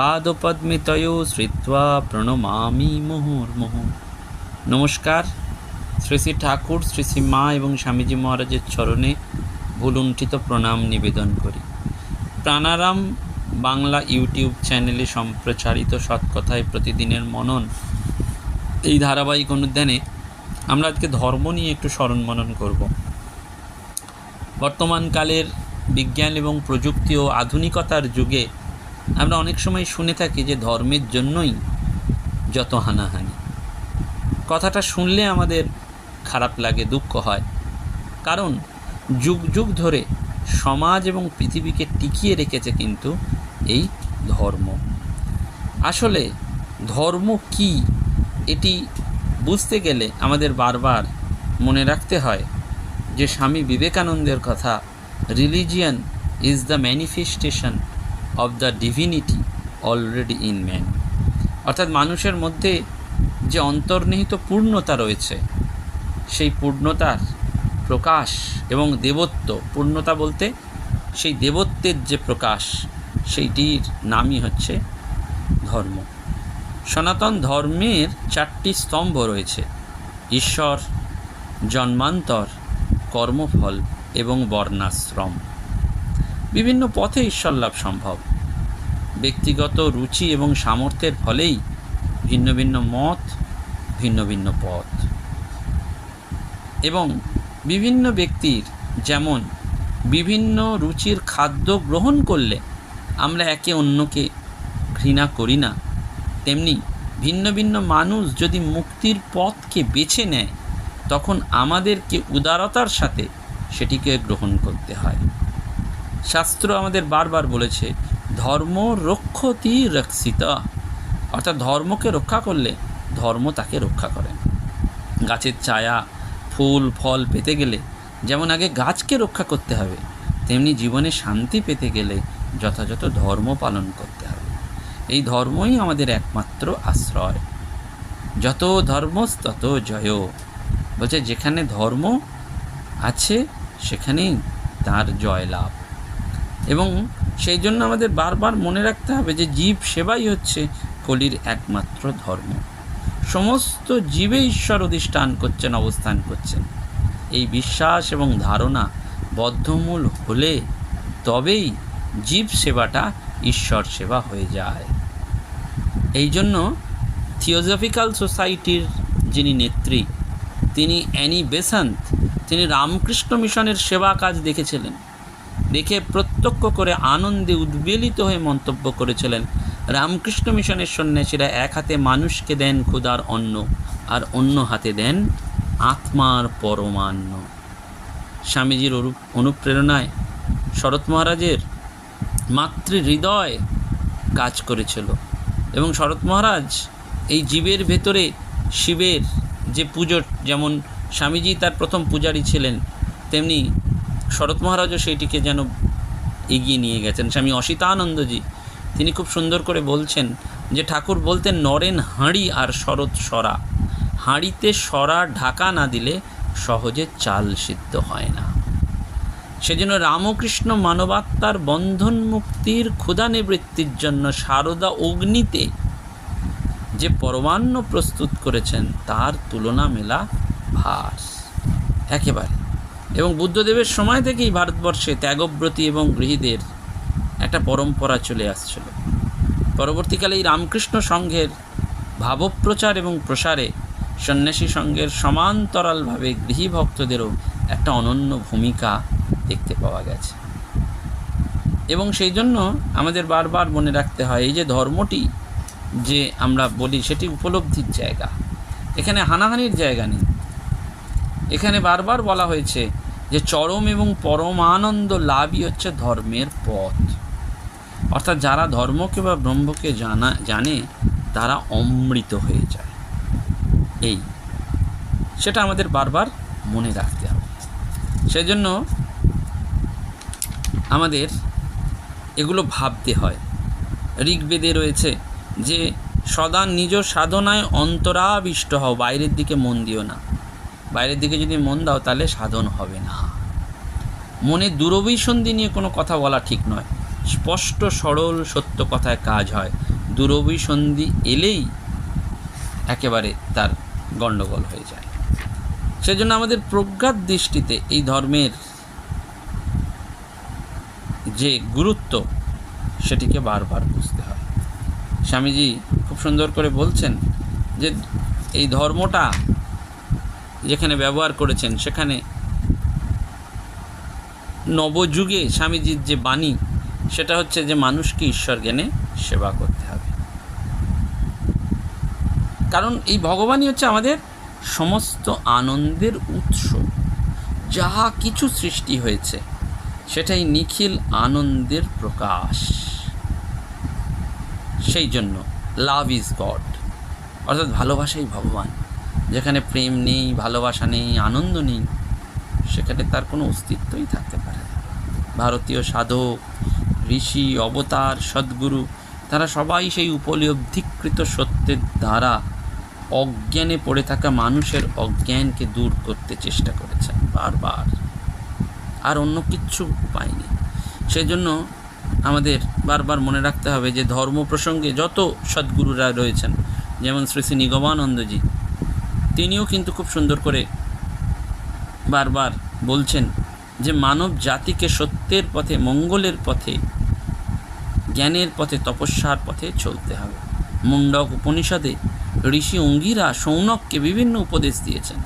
পাদপদ্মে তয় শ্রিত্বা প্রণমামি মুহুর্মুহু নমস্কার শ্রী শ্রী ঠাকুর শ্রী শ্রী মা এবং স্বামীজি মহারাজের চরণে ভুলুণ্ঠিত প্রণাম নিবেদন করি। প্রাণারাম বাংলা ইউটিউব চ্যানেলে সম্প্রচারিত সৎকথায় প্রতিদিনের মনন এই ধারাবাহিক অনুধ্যানে আমরা আজকে ধর্ম নিয়ে একটু স্মরণ মনন করব। বর্তমানকালের বিজ্ঞান এবং প্রযুক্তি ও আধুনিকতার যুগে আমরা অনেক সময় শুনে থাকি যে ধর্মের জন্যই যত হানাহানি। কথাটা শুনলে আমাদের খারাপ লাগে, দুঃখ হয়। কারণ যুগ যুগ ধরে সমাজ এবং পৃথিবীকে টিকিয়ে রেখেছে কিন্তু এই ধর্ম। আসলে ধর্ম কি এটি বুঝতে গেলে আমাদের বারবার মনে রাখতে হয় যে স্বামী বিবেকানন্দের কথা religion is the manifestation of the divinity already in man অর্থাৎ মানুষের মধ্যে যে অন্তর্নিহিত পূর্ণতা রয়েছে, সেই পূর্ণতার প্রকাশ এবং দেবত্ব, পূর্ণতা বলতে সেই দেবত্বের যে প্রকাশ, সেইটির নামই হচ্ছে ধর্ম। সনাতন ধর্মের চারটি স্তম্ভ রয়েছে, ঈশ্বর, জন্মান্তর, কর্মফল এবং বর্ণাশ্রম। বিভিন্ন পথে ঈশ্বর লাভ সম্ভব। ব্যক্তিগত রুচি এবং সামর্থ্যের ফলেই ভিন্ন ভিন্ন মত, ভিন্ন ভিন্ন পথ। এবং বিভিন্ন ব্যক্তির যেমন বিভিন্ন রুচির খাদ্য গ্রহণ করলে আমরা একে অন্যকে ঘৃণা করি না, তেমনি ভিন্ন ভিন্ন মানুষ যদি মুক্তির পথকে বেছে নেয়, তখন আমাদেরকে উদারতার সাথে সেটিকে গ্রহণ করতে হয়। শাস্ত্র আমাদের বারবার বলেছে, ধর্ম রক্ষতি রক্ষিত। অর্থাৎ ধর্মকে রক্ষা করলে ধর্ম তাকে রক্ষা করে। গাছের ছায়া, ফুল, ফল পেতে গেলে যেমন আগে গাছকে রক্ষা করতে হবে, তেমনি জীবনে শান্তি পেতে গেলে যথাযথ ধর্ম পালন করতে হবে। এই ধর্মই আমাদের একমাত্র আশ্রয়। যত ধর্ম তত জয়। বলছে, যেখানে ধর্ম আছে, সেখানেই তার জয় লাভ এবং সেই জন্য আমাদের বারবার মনে রাখতে হবে যে জীব সেবাই হচ্ছে কলির একমাত্র ধর্ম। সমস্ত জীবে ঈশ্বর অধিষ্ঠান করছেন, অবস্থান করছেন। এই বিশ্বাস এবং ধারণা বদ্ধমূল হলে তবেই জীব সেবাটা ঈশ্বর সেবা হয়ে যায়। এই জন্য থিওজফিক্যাল সোসাইটির যিনি নেত্রী, তিনি অ্যানি বেসান্ত, তিনি রামকৃষ্ণ মিশনের সেবা কাজ দেখেছিলেন। দেখে প্রত্যক্ষ করে আনন্দে উদ্বেলিত হয়ে মন্তব্য করেছিলেন। রামকৃষ্ণ মিশনের সন্ন্যাসীরা এক হাতে মানুষকে দেন ক্ষুধার অন্ন, আর অন্য হাতে দেন আত্মার পরমান্ন। স্বামীজির অনুপ্রেরণায় শরৎ মহারাজের মাতৃ হৃদয় কাজ করেছিল এবং শরৎ মহারাজ এই জীবের ভেতরে শিবের যে পুজোর, যেমন স্বামীজি তার প্রথম পূজারী ছিলেন, তেমনি শরৎ মহারাজও সেইটিকে যেন এগিয়ে নিয়ে গেছেন। স্বামী অসিতানন্দজি, তিনি খুব সুন্দর করে বলছেন যে, ঠাকুর বলতেন, নরেন হাঁড়ি আর শরৎ সরা। হাঁড়িতে সরা ঢাকা না দিলে সহজে চাল সিদ্ধ হয় না। সেজন্য রামকৃষ্ণ মানবাত্মার বন্ধন মুক্তির ক্ষুধা নিবৃত্তির জন্য সারদা অগ্নিতে যে পরমান্ন প্রস্তুত করেছেন, তার তুলনা মেলা ভাস একেবারে। এবং বুদ্ধদেবের সময় থেকেই ভারতবর্ষে ত্যাগব্রতী এবং গৃহীদের একটা পরম্পরা চলে আসছিল। পরবর্তীকালে এই রামকৃষ্ণ সংঘের ভাবপ্রচার এবং প্রসারে সন্ন্যাসী সংঘের সমান্তরালভাবে গৃহী ভক্তদেরও একটা অনন্য ভূমিকা দেখতে পাওয়া গেছে। এবং সেই জন্য আমাদের বারবার মনে রাখতে হয়, এই যে ধর্মটি যে আমরা বলি সেটি উপলব্ধির জায়গা। এখানে হানাহানির জায়গা নেই। এখানে বারবার বলা হয়েছে যে চরম এবং পরমানন্দ লাভই হচ্ছে ধর্মের পথ। অর্থাৎ যারা ধর্মকে বা ব্রহ্মকে জানা, জানে, তারা অমৃত হয়ে যায়। এই, সেটা আমাদের বারবার মনে রাখতে হবে। সেজন্য আমাদের এগুলো ভাবতে হয়। ঋগ্বেদে রয়েছে যে, সদা নিজ সাধনায় অন্তরাবিষ্ট হও, বাইরের দিকে মন দিও না। বাইরের দিকে যদি মন দাও, তাহলে সাধন হবে না। মনে দূরভিসন্ধি নিয়ে কোনো কথা বলা ঠিক নয়। স্পষ্ট, সরল, সত্য কথায় কাজ হয়। দূরভিসন্ধি এলেই একেবারে তার গণ্ডগোল হয়ে যায়। সেজন্য আমাদের প্রজ্ঞাত দৃষ্টিতে এই ধর্মের যে গুরুত্ব, সেটিকে বারবার বুঝতে হয়। স্বামীজি খুব সুন্দর করে বলছেন যে এই ধর্মটা যেখানে ব্যবহার করেছেন, সেখানে নবযুগে স্বামীজির যে বাণী, সেটা হচ্ছে যে মানুষকে ঈশ্বর জ্ঞানে সেবা করতে হবে। কারণ এই ভগবানই হচ্ছে আমাদের সমস্ত আনন্দের উৎস। যাহা কিছু সৃষ্টি হয়েছে, সেটাই নিখিল আনন্দের প্রকাশ। সেই জন্য লাভ ইজ গড। অর্থাৎ ভালোবাসাই ভগবান। যেখানে প্রেম নেই, ভালোবাসা নেই, আনন্দ নেই, সেখানে তার কোনো অস্তিত্বই থাকতে পারে না। ভারতীয় সাধক, ঋষি, অবতার, সদ্গুরু, তারা সবাই সেই উপলব্ধিকৃত সত্যের দ্বারা অজ্ঞানে পড়ে থাকা মানুষের অজ্ঞানকে দূর করতে চেষ্টা করেছেন বারবার। আর অন্য কিচ্ছু উপায় নেই। সেজন্য আমাদের বারবার মনে রাখতে হবে যে ধর্ম প্রসঙ্গে যত সদ্গুরুরা রয়েছেন, যেমন শ্রী শ্রী নিগমানন্দজি তিনিও কিন্তু খুব সুন্দর করে বারবার বলছেন যে মানব জাতিকে সত্যের পথে, মঙ্গলের পথে, জ্ঞানের পথে, তপস্যার পথে চলতে হবে। মুন্ডক উপনিষদে ঋষি অঙ্গিরা সৌনককে বিভিন্ন উপদেশ দিয়েছেন।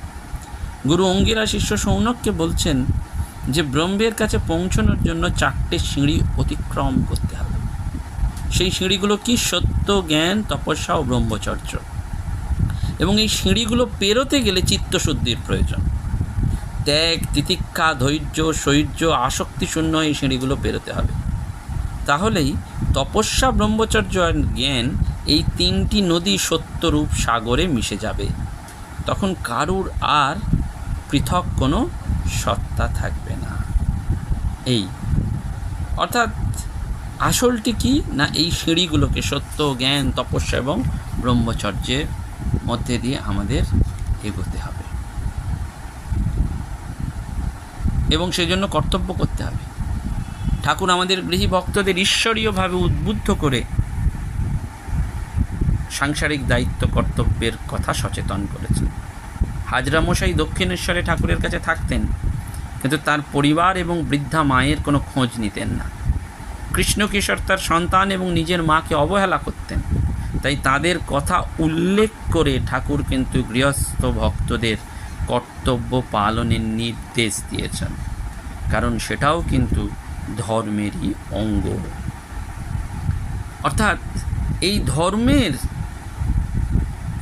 গুরু অঙ্গিরা শিষ্য সৌনককে বলছেন যে ব্রহ্মের কাছে পৌঁছানোর জন্য চারটে সিঁড়ি অতিক্রম করতে হবে। সেই সিঁড়িগুলো কি সত্য, জ্ঞান, তপস্যা ও ব্রহ্মচর্য? এবং এই সিঁড়িগুলো পেরোতে গেলে চিত্তশুদ্ধির প্রয়োজন। ত্যাগ, তিতিক্ষা, ধৈর্য শৈর্য আসক্তি শূন্য এই সিঁড়িগুলো পেরোতে হবে। তাহলেই তপস্যা ব্রহ্মচর্য আর জ্ঞান এই তিনটি নদী সত্যরূপ সাগরে মিশে যাবে। তখন কারুর আর পৃথক কোনো সত্তা থাকবে না। এই। অর্থাৎ আসলটি কি? না এই সিঁড়িগুলোকে সত্য, জ্ঞান, তপস্যা এবং ব্রহ্মচর্যের মধ্যে দিয়ে আমাদের এগোতে হবে। এবং সেজন্য কর্তব্য করতে হবে। ঠাকুর আমাদের গৃহী ভক্তদের ঈশ্বরীয়ভাবে উদ্বুদ্ধ করে সাংসারিক দায়িত্ব, কর্তব্যের কথা সচেতন করেছেন। হাজরা মশাই দক্ষিণেশ্বরে ঠাকুরের কাছে থাকতেন, কিন্তু তার পরিবার এবং বৃদ্ধা মায়ের কোনো খোঁজ নিতেন না। কৃষ্ণকিশোর তার সন্তান এবং নিজের মাকে অবহেলা করতেন। তাই তাদের কথা উল্লেখ করে ঠাকুর কিন্তু গৃহস্থ ভক্তদের কর্তব্য পালনের নির্দেশ দিয়েছেন। কারণ সেটাও কিন্তু ধর্মেরই অঙ্গ। অর্থাৎ এই ধর্মের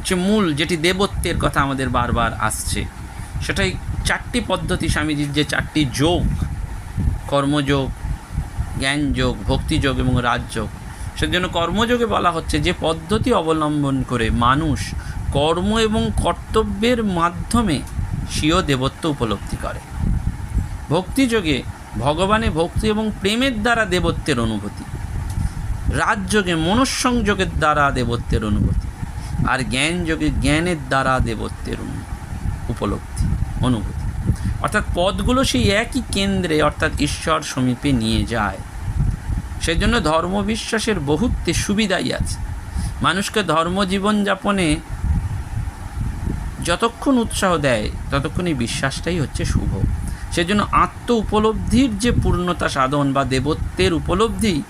যে মূল, যেটি দেবত্বের কথা আমাদের বারবার আসছে, সেটাই চারটি পদ্ধতি স্বামীজির যে চারটি যোগ, কর্মযোগ, জ্ঞানযোগ, ভক্তিযোগ এবং রাজযোগ। সেজন্য কর্মযোগে বলা হচ্ছে যে পদ্ধতি অবলম্বন করে মানুষ কর্ম এবং কর্তব্যের মাধ্যমে স্বীয় দেবত্ব উপলব্ধি করে। ভক্তিযোগে ভগবানে ভক্তি এবং প্রেমের দ্বারা দেবত্বের অনুভূতি। রাজযোগে মনঃসংযোগের দ্বারা দেবত্বের অনুভূতি। আর জ্ঞান যোগে জ্ঞানের দ্বারা দেবত্বের উপলব্ধি, অনুভূতি। অর্থাৎ পদগুলো সেই একই কেন্দ্রে, অর্থাৎ ঈশ্বর সমীপে নিয়ে যায়। সেজন্য ধর্ম বিশ্বাসের বহুত্বে সুবিধাই আছে। মানুষকে ধর্ম জীবন যাপনে যতক্ষণ উৎসাহ দেয় ততক্ষণই বিশ্বাসটাই হচ্ছে শুভ। সেজন্য আত্ম উপলব্ধির যে পূর্ণতা সাধন বা দেবত্বের উপলব্ধি,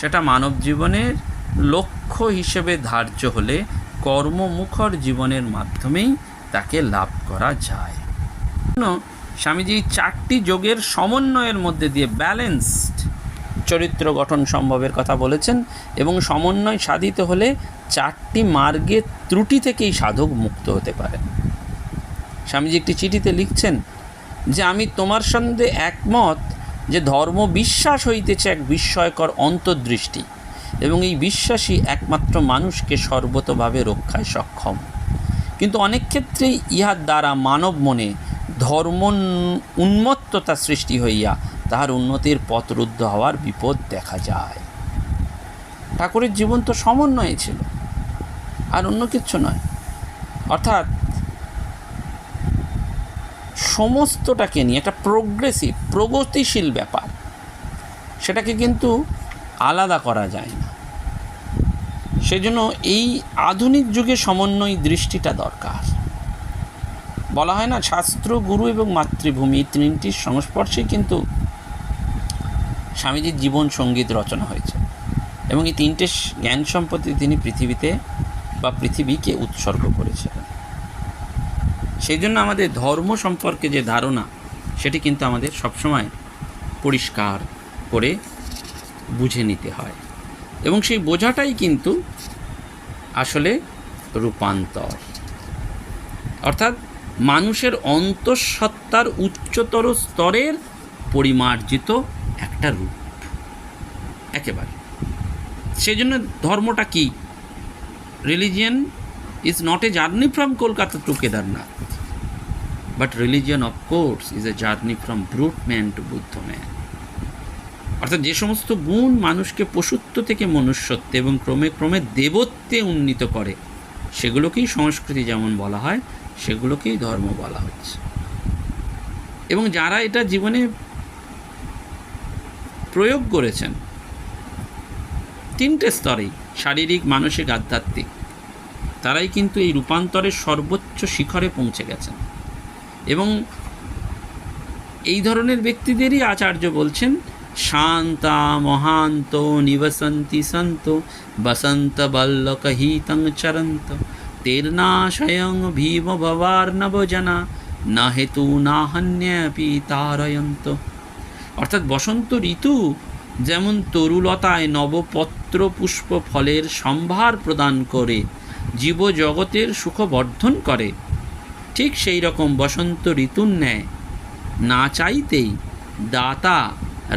সেটা মানব জীবনের লক্ষ্য হিসেবে ধার্য হলে কর্মমুখর জীবনের মাধ্যমেই তাকে লাভ করা যায়। জন্য স্বামীজি চারটি যোগের সমন্বয়ের মধ্যে দিয়ে ব্যালেন্সড চরিত্র গঠন সম্ভবের কথা বলেছেন এবং সমন্বয় সাধিত হলে চারটি মার্গের ত্রুটি থেকেই সাধক মুক্ত হতে পারে। স্বামীজি একটি চিঠিতে লিখছেন যে, আমি তোমার সঙ্গে একমত যে ধর্ম বিশ্বাস হইতেছে এক বিস্ময়কর অন্তর্দৃষ্টি এবং এই বিশ্বাসই একমাত্র মানুষকে সর্বতভাবে রক্ষায় সক্ষম। কিন্তু অনেক ক্ষেত্রেই ইহার দ্বারা মানব মনে ধর্ম উন্মত্ততা সৃষ্টি হইয়া তাহার উন্নতির পথরুদ্ধ হওয়ার বিপদ দেখা যায়। ঠাকুরের জীবন তো সমন্বয়ে ছিল, আর অন্য কিচ্ছু নয়। অর্থাৎ সমস্তটাকে নিয়ে একটা প্রোগ্রেসিভ প্রগতিশীল ব্যাপার, সেটাকে কিন্তু আলাদা করা যায় না। সেজন্য এই আধুনিক যুগে সমন্বয় দৃষ্টিটা দরকার। বলা হয় না, শাস্ত্র, গুরু এবং মাতৃভূমি তিনটির সংস্পর্শে কিন্তু স্বামীজির জীবন সংগীত রচনা হয়েছে। এবং এই তিনটে জ্ঞান সম্পত্তি তিনি পৃথিবীতে বা পৃথিবীকে উৎসর্গ করেছিলেন। সেই জন্য আমাদের ধর্ম সম্পর্কে যে ধারণা, সেটি কিন্তু আমাদের সবসময় পরিষ্কার করে বুঝে নিতে হয়। এবং সেই বোঝাটাই কিন্তু আসলে রূপান্তর। অর্থাৎ মানুষের অন্তঃসত্ত্বার উচ্চতর স্তরের পরিমার্জিত একটা রূপ। একেবারে। সেই জন্য ধর্মটা কি? Religion is not a journey from Kolkata to Kedarnath but religion of course is a journey from brute man to Buddha man অর্থাৎ যে সমস্ত গুণ মানুষকে পশুত্ব থেকে মনুষ্যত্বে এবং ক্রমে ক্রমে দেবত্বে উন্নীত করে, সেগুলোকেই সংস্কৃতি যেমন বলা হয়, সেগুলোকেই ধর্ম বলা হচ্ছে। এবং যারা এটা জীবনে প্রয়োগ করেছেন। তিনটে স্তরেই, শারীরিক, মানসিক, আধ্যাত্মিক। তারাই কিন্তু এই রূপান্তরের সর্বোচ্চ শিখরে পৌঁছে গেছেন। এবং এই ধরনের ব্যক্তিদেরই আচার্য বলছেন, শান্তা মহান্ত নিবসন্তি সন্ত, বসন্ত বল্লকহিতং চরন্ত। তের্না স্বয়ং ভীম ভবার্ণব জনা, না হেতু না হন্যাপি তারয়ন্ত। অর্থাৎ বসন্ত ঋতু যেমন তরুলতায় নবপত্র পুষ্প ফলের সম্ভার প্রদান করে জীব জগতের সুখবর্ধন করে, ঠিক সেই রকম বসন্ত ঋতুর ন্যায়। না চাইতেই দাতা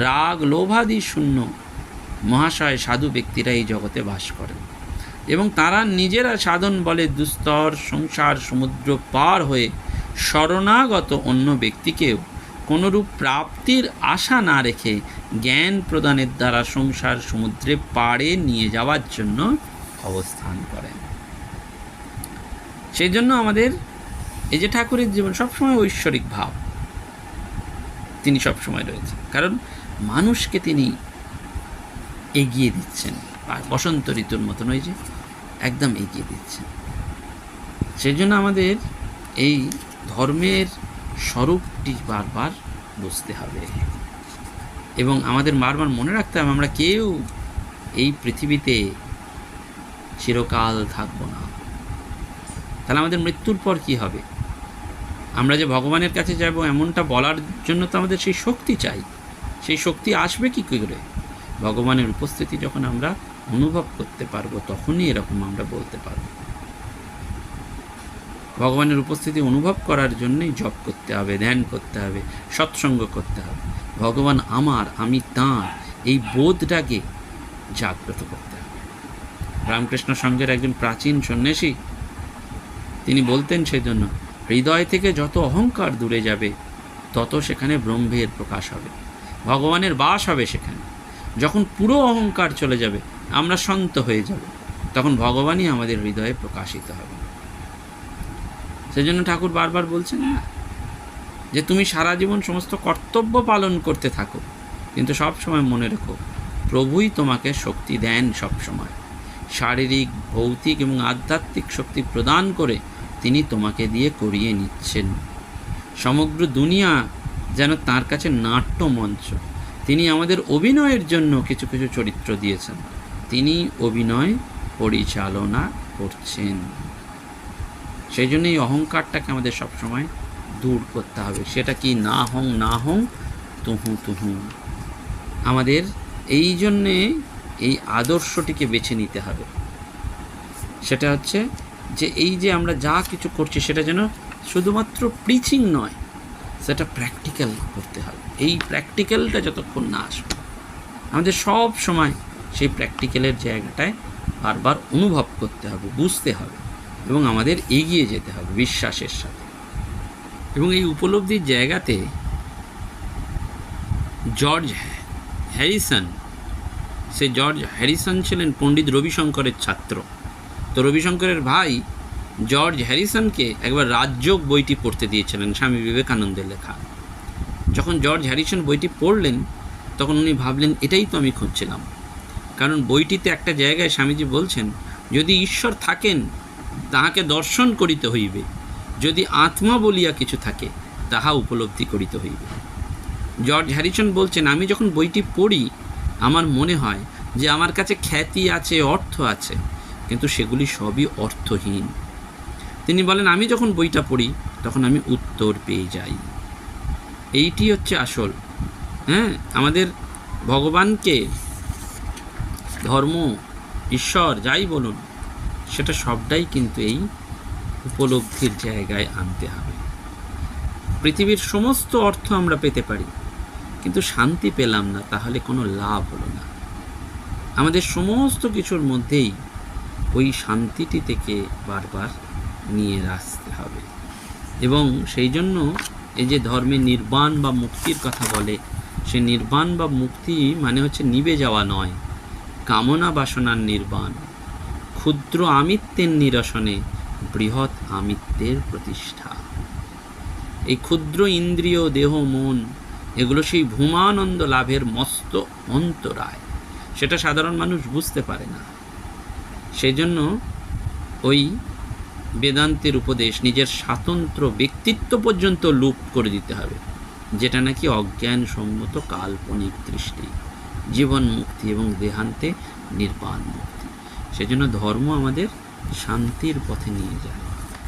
রাগ লোভাদি শূন্য। মহাশয় সাধু ব্যক্তিরা এই জগতে বাস করেন এবং তারা নিজেরা সাধন বলে দুস্তর, সংসার, সমুদ্র পার হয়ে শরণাগত অন্য ব্যক্তিকেও কোনরূপ প্রাপ্তির আশা না রেখে জ্ঞান প্রদানের দ্বারা সংসার সমুদ্রে পাড়ে নিয়ে যাওয়ার জন্য অবস্থান করেন। সেই জন্য আমাদের এই যে ঠাকুরের জীবন সবসময় ঐশ্বরিক ভাব। তিনি সবসময় রয়েছেন। কারণ মানুষকে তিনি এগিয়ে দিচ্ছেন। বসন্ত ঋতুর মতন ওই যে একদম এগিয়ে দিচ্ছেন। সেই জন্য আমাদের এই ধর্মের স্বরূপটি বারবার বুঝতে হবে। এবং আমাদের বারবার মনে রাখতে হবে, আমরা কেউ এই পৃথিবীতে চিরকাল থাকব না। তাহলে আমাদের মৃত্যুর পর কি হবে? আমরা যে ভগবানের কাছে যাব, এমনটা বলার জন্য তো আমাদের সেই শক্তি চাই। সেই শক্তি আসবে কি করে? ভগবানের উপস্থিতি যখন আমরা অনুভব করতে পারব, তখনই এরকম আমরা বলতে পারব। ভগবানের উপস্থিতি অনুভব করার জন্যই জপ করতে হবে, ধ্যান করতে হবে, সৎসঙ্গ করতে হবে। ভগবান আমার, আমি তাঁর, এই বোধটাকে জাগ্রত করতে হবে। রামকৃষ্ণ সঙ্গের একজন প্রাচীন সন্ন্যাসী, তিনি বলতেন সেই জন্য হৃদয় থেকে যত অহংকার দূরে যাবে, তত সেখানে ব্রহ্মের প্রকাশ হবে, ভগবানের বাস হবে সেখানে। যখন পুরো অহংকার চলে যাবে, আমরা শান্ত হয়ে যাব, তখন ভগবানই আমাদের হৃদয়ে প্রকাশিত হবে। সেজন্য ঠাকুর বারবার বলছেন না, যে তুমি সারা জীবন সমস্ত কর্তব্য পালন করতে থাকো, কিন্তু সব সময় মনে রেখো, প্রভুই তোমাকে শক্তি দেন সব সময়। শারীরিক, ভৌতিক এবং আধ্যাত্মিক শক্তি প্রদান করে তিনি তোমাকে দিয়ে করিয়ে নিচ্ছেন। সমগ্র দুনিয়া যেন তার কাছে নাট্য মঞ্চ তিনি আমাদের অভিনয়ের জন্য কিছু কিছু চরিত্র দিয়েছেন। তিনি অভিনয় পরিচালনা করছেন। সেই জন্য এই অহংকারটাকে আমাদের সবসময় দূর করতে হবে। সেটা কি না হং না হং, তুহু তুহু। আমাদের এই জন্যে এই আদর্শটিকে বেছে নিতে হবে। সেটা হচ্ছে যে এই যে আমরা যা কিছু করছি সেটা যেন শুধুমাত্র প্রিচিং নয়, সেটা প্র্যাকটিক্যাল করতে হবে। এই প্র্যাকটিক্যালটা যতক্ষণ না আসবে, আমাদের সব সময় সেই প্র্যাকটিক্যালের জায়গাটায় বারবার অনুভব করতে হবে, বুঝতে হবে। এবং আমাদের এগিয়ে যেতে হবে বিশ্বাসের সাথে। এবং এই উপলব্ধির জায়গাতে জর্জ হ্যারিসন, সে জর্জ হ্যারিসন ছিলেন পণ্ডিত রবিশঙ্করের ছাত্র। তো রবিশঙ্করের ভাই জর্জ হ্যারিসনকে একবার রাজযোগ বইটি পড়তে দিয়েছিলেন স্বামী বিবেকানন্দের লেখা। যখন জর্জ হ্যারিসন বইটি পড়লেন, তখন উনি ভাবলেন, এটাই তো আমি খুঁজছিলাম। কারণ বইটিতে একটা জায়গায় স্বামীজি বলছেন, যদি ঈশ্বর থাকেন তাহাকে দর্শন করিতে হইবে। যদি আত্মা বলিয়া কিছু থাকে, তাহা উপলব্ধি করিতে হইবে। জর্জ হ্যারিসন বলছেন, আমি যখন বইটি পড়ি, আমার মনে হয় যে আমার কাছে খ্যাতি আছে, অর্থ আছে, কিন্তু সেগুলি সবই অর্থহীন। তিনি বলেন, আমি যখন বইটা পড়ি, তখন আমি উত্তর পেয়ে যাই। এইটি হচ্ছে আসল। হ্যাঁ আমাদের ভগবানকে, ধর্ম, ঈশ্বর, যাই বলুন সেটা সবটাই কিন্তু এই উপলব্ধির জায়গায় আনতে হবে। পৃথিবীর সমস্ত অর্থ আমরা পেতে পারি, কিন্তু শান্তি পেলাম না, তাহলে কোনো লাভ হলো না। আমাদের সমস্ত কিছুর মধ্যেই ওই শান্তিটি থেকে বারবার নিয়ে আসতে হবে। এবং সেই জন্য এই যে ধর্মে নির্বাণ বা মুক্তির কথা বলে, সে নির্বাণ বা মুক্তি মানে হচ্ছে নিবে যাওয়া নয়, কামনা বাসনার নির্বাণ। ক্ষুদ্র আমিত্বের নিরসনে বৃহৎ আমিত্বের প্রতিষ্ঠা। এই ক্ষুদ্র ইন্দ্রিয়, দেহ, মন, এগুলো সেই ভূমানন্দ লাভের মস্ত অন্তরায়। সেটা সাধারণ মানুষ বুঝতে পারে না। সেই জন্য ওই বেদান্তের উপদেশ, নিজের স্বাতন্ত্র ব্যক্তিত্ব পর্যন্ত লুপ করে দিতে হবে, যেটা নাকি অজ্ঞান সম্মত কাল্পনিক দৃষ্টি, জীবন মুক্তি এবং দেহান্তে নির্বাণ মুক্তি। সেজন্য ধর্ম আমাদের শান্তির পথে নিয়ে যায়।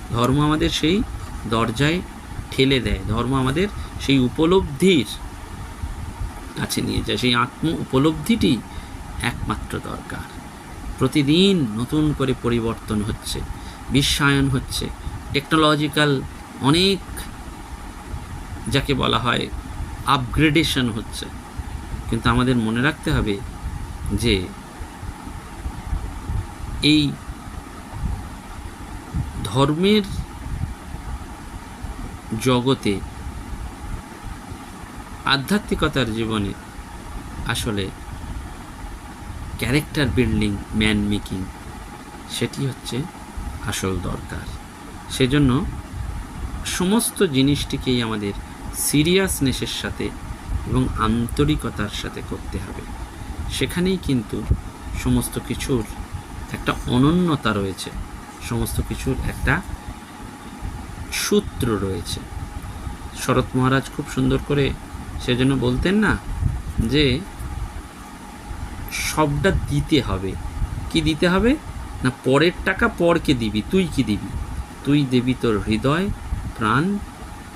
ধর্ম আমাদের সেই দরজায় ঠেলে দেয়। ধর্ম আমাদের সেই উপলব্ধির কাছে নিয়ে যায়। সেই আত্ম উপলব্ধিটি একমাত্র দরকার। প্রতিদিন নতুন করে পরিবর্তন হচ্ছে, বিশ্বায়ন হচ্ছে। টেকনোলজিক্যাল অনেক যাকে বলা হয় আপগ্রেডেশন হচ্ছে। কিন্তু আমাদের মনে রাখতে হবে যে এই ধর্মের জগতে আধ্যাত্মিকতার জীবনে আসলে ক্যারেক্টার বিল্ডিং ম্যান মেকিং সেটি হচ্ছে আসল দরকার। সেজন্য সমস্ত জিনিসটিকেই আমাদের সিরিয়াসনেসের সাথে এবং আন্তরিকতার সাথে করতে হবে। সেখানেই কিন্তু সমস্ত কিছুর অনন্যতা রয়েছে। সমস্ত কিছুর একটা সূত্র রয়েছে। শরৎ মহারাজ খুব সুন্দর করে সেজন্য বলতেন না যে, সবটা দিতে হবে। কি দিতে হবে? না, পরের টাকা পরকে দিবি, তুই কি দিবি? তুই দেবি তোর হৃদয়, প্রাণ,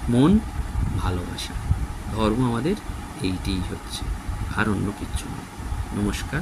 মন, ভালোবাসা। ধর্ম আমাদের এইটিই হচ্ছে, আর অন্য কিচ্ছু নয়। নমস্কার।